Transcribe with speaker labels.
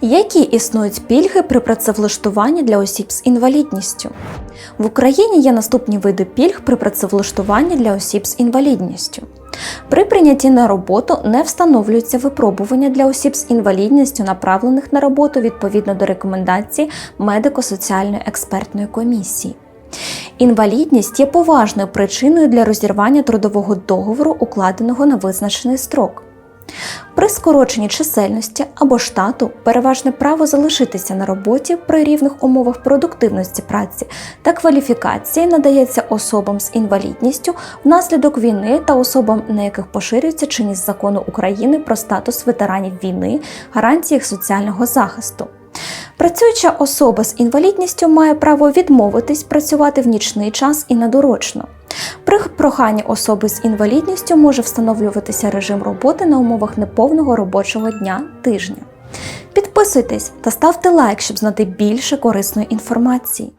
Speaker 1: Які існують пільги при працевлаштуванні для осіб з інвалідністю? В Україні є наступні види пільг при працевлаштуванні для осіб з інвалідністю. При прийнятті на роботу не встановлюються випробування для осіб з інвалідністю, направлених на роботу відповідно до рекомендацій медико-соціальної експертної комісії. Інвалідність є поважною причиною для розірвання трудового договору, укладеного на визначений строк. При скороченні чисельності або штату переважне право залишитися на роботі при рівних умовах продуктивності праці та кваліфікації надається особам з інвалідністю внаслідок війни та особам, на яких поширюється чинність закону України про статус ветеранів війни, гарантії соціального захисту. Працююча особа з інвалідністю має право відмовитись працювати в нічний час і надурочно. При проханні особи з інвалідністю може встановлюватися режим роботи на умовах неповного робочого дня тижня. Підписуйтесь та ставте лайк, щоб знати більше корисної інформації.